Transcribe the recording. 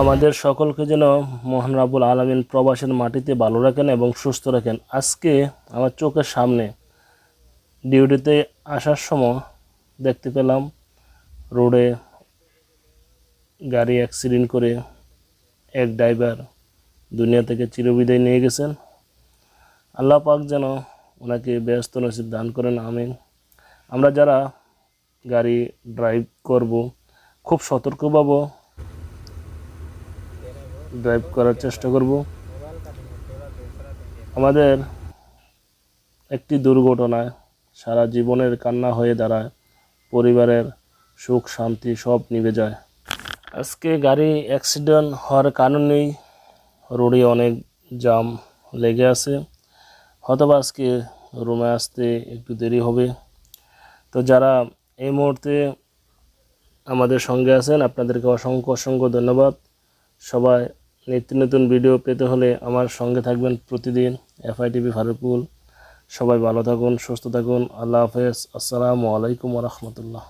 আমাদের সকলকে যেন মোহন রাবুল আলমিন প্রবাসের মাটিতে ভালো রাখেন এবং সুস্থ রাখেন। আজকে আমার চোখের সামনে ডিউটিতে আসার সময় দেখতে পেলাম রোডে গাড়ি অ্যাক্সিডেন্ট করে এক ড্রাইভার দুনিয়া থেকে চিরবিদায় নিয়ে গেছেন। আল্লাহ পাক যেন ওনাকে ব্যস্ত নসিব দান করেন, আমিন। আমরা যারা গাড়ি ড্রাইভ করব, খুব সতর্কভাবে ড্রাইভ করার চেষ্টা করব। আমাদের একটি দুর্ঘটনায় সারা জীবনের কান্না হয়ে দাঁড়ায়, পরিবারের সুখ, শান্তি সব নিভে যায়। আজকে গাড়ি অ্যাক্সিডেন্ট হওয়ার কারণেই রোডে অনেক জাম লেগে আছে। হয়তো বা আজকে রুমে আসতে একটু দেরি হবে। তো যারা এই মুহূর্তে আমাদের সঙ্গে আছেন, আপনাদেরকে অসংখ্য অসংখ্য ধন্যবাদ। সবাই নিত্য নতুন ভিডিও পেতে হলে আমার সঙ্গে থাকবেন প্রতিদিন এফআই টিভি ফারুকুল সবাই ভালো থাকুন, সুস্থ থাকুন। আল্লাহ হাফেজ। আসসালামু আলাইকুম রহমতুল্লাহ।